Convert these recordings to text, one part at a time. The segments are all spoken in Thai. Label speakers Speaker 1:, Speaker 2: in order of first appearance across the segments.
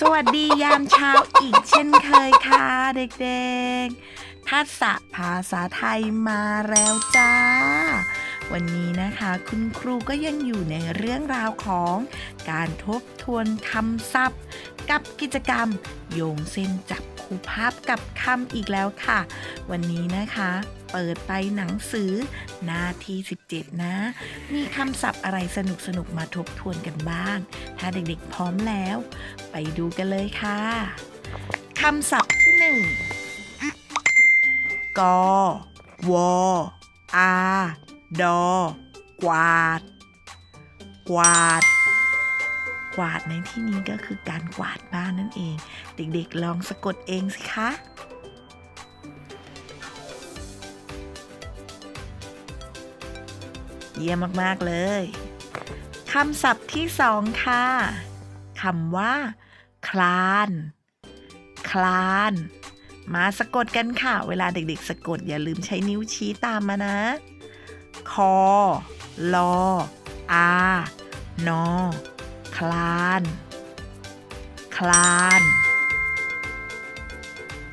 Speaker 1: สวัสดียามเช้าอีกเช่นเคยค่ะ เด็กๆ ทักษะภาษาไทยมาแล้วจ้า วันนี้นะคะ คุณครูก็ยังอยู่ในเรื่องราวของการทบทวนคำศัพท์ กับกิจกรรมโยงเส้นจับ คู่ภาพกับคำอีกแล้วค่ะ วันนี้นะคะ เปิดไปหนังสือ หน้าที่ 17 นะ มีคำศัพท์อะไรสนุกๆมาทบทวนกันบ้าง ถ้าเด็กๆพร้อมแล้ว ไปดูกันเลยค่ะคำศัพท์ที่หนึ่งกวอาดอกวาด กวาด กวาดในที่นี้ก็คือการกวาดบ้านนั่นเอง เด็กๆ ลองสะกดเองสิคะเยี่ยมมาก ๆ เลยคำศัพท์ที่สองค่ะคำว่า คลาน คลาน มาสะกดกันค่ะ เวลาเด็ก ๆ สะกดอย่าลืมใช้นิ้วชี้ตามมานะ คอ ลอ อา นอ คลาน คลาน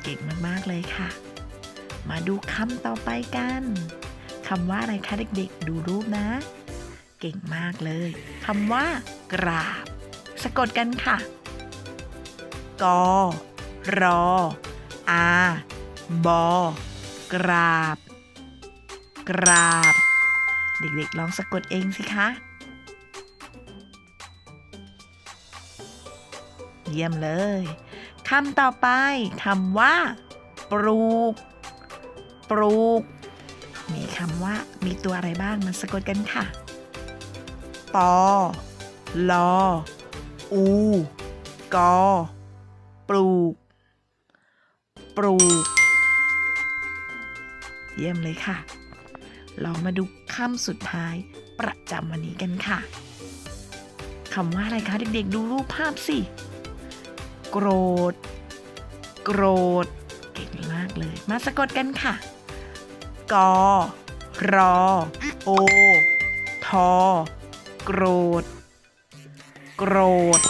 Speaker 1: เก่งมาก ๆ เลยค่ะ มาดูคำต่อไปกันคำว่าอะไรคะเด็ก ๆ ดูรูปนะ เก่งมากเลยคำว่ากราบ สะกดกันค่ะ กอ รอ อา บอ กราบ กราบ เด็ก ๆ ลองสะกดเองสิคะ เยี่ยมเลยคำต่อไปคำว่า ปลูก ปลูก มีคำว่ามีตัวอะไรบ้างมาสะกดกันค่ะ ปอ ลอ อู กอ ปลูก ปลูก เยี่ยมเลยค่ะ ลองมาดูคำสุดท้ายประจำวันนี้กันค่ะคำว่าอะไรคะเด็กๆ ดูรูปภาพสิ โกรธ โกรธ เก่งมากเลย มาสะกดกันค่ะ กอ รอ โอ ทอ โกรธ โกรธ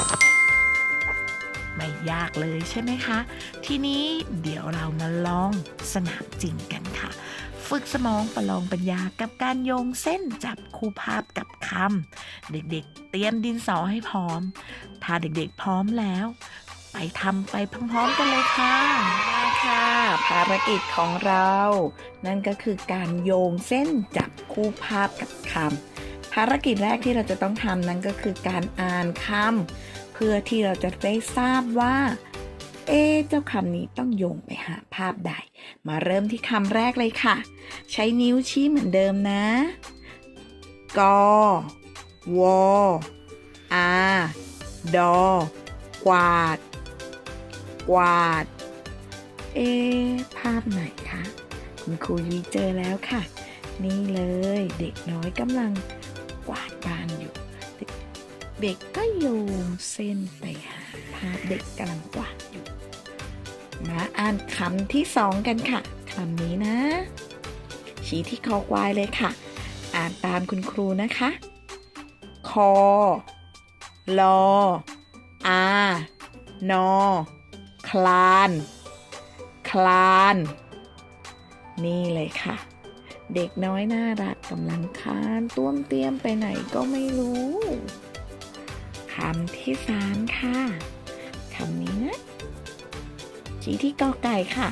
Speaker 1: ไม่ยากเลยใช่ไหมคะ ทีนี้เดี๋ยวเรามาลองสนามจริงกันค่ะ ฝึกสมองประลองปัญญากับการโยงเส้นจับคู่ภาพกับคำเด็กๆ เตรียมดินสอให้พร้อม ถ้าเด็กๆ พร้อมแล้ว ไปทำไปพร้อมๆกันเลยค่ะมาค่ะภารกิจของเรา นั่นก็คือการโยงเส้นจับคู่ภาพกับคำภารกิจแรกที่เราจะต้องทำนั่นก็คือการอ่านคำเพื่อที่เราจะได้ทราบว่า เอ๊เจ้าคำนี้ต้องโยงไปหาภาพใด มาเริ่มที่คำแรกเลยค่ะ ใช้นิ้วชี้เหมือนเดิมนะกอวอาดอกวาด กวาด เอ๊ภาพไหนคะคุณครูยุ้ยเจอแล้วค่ะ นี่เลยเด็กน้อยกำลังกวาดบ้านอยู่เด็กเด็กก็โยงเส้นไปหาภาพเด็กกำลังกวาดอยู่มาอ่านคำที่สองกันค่ะคำนี้นะ ชี้ที่คอควายเลยค่ะ อ่านตามคุณครูนะคะ คอลออานอ คลาน คลาน นี่เลยค่ะ เด็กน้อยน่ารักกำลังคลานต้วมเตี้ยมไปไหนก็ไม่รู้คำที่สามค่ะคำนี้นะชี้ที่กอไก่ค่ะ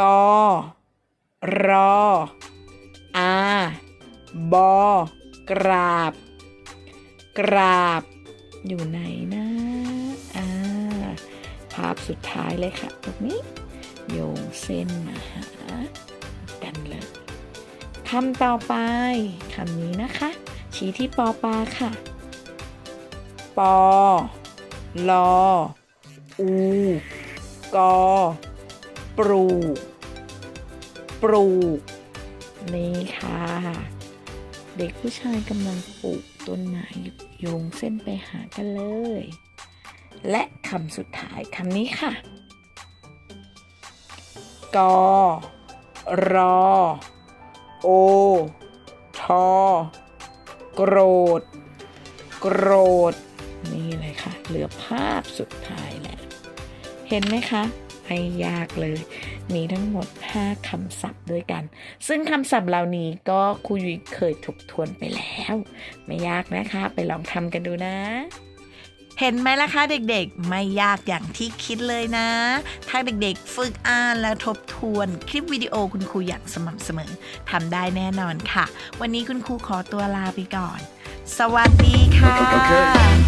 Speaker 1: กอ รอ อา บอ กราบ กราบ อยู่ไหนนะ ภาพสุดท้ายเลยค่ะ ตรงนี้ โยงเส้นมาหากันเลยคำต่อไปคำนี้นะคะ ชี้ที่ปอปลาค่ะ ปอลออูกอปลูกปลูกนี่ค่ะ เด็กผู้ชายกำลังปลูกต้นไม้อยู่โยงเส้นไปหากันเลย และคำสุดท้ายคำนี้ค่ะ กอ รอ โอ ทอ โกรธ โกรธ นี่เลยค่ะ เหลือภาพสุดท้ายแล้ว เห็นไหมคะไม่ยากเลย มีทั้งหมด 5คำศัพท์ด้วยกัน ซึ่งคำศัพท์เหล่านี้ก็ครูยุ้ยเคยทบทวนไปแล้ว ไม่ยากนะคะ ไปลองทำกันดูนะ เห็นไหมล่ะคะเด็กๆ ไม่ยากอย่างที่คิดเลยนะ ถ้าเด็กๆ ฝึกอ่านและทบทวนคลิปวิดีโอคุณครูอย่างสม่ำเสมอทำได้แน่นอนค่ะ วันนี้คุณครูขอตัวลาไปก่อน สวัสดีค่ะ
Speaker 2: Okay.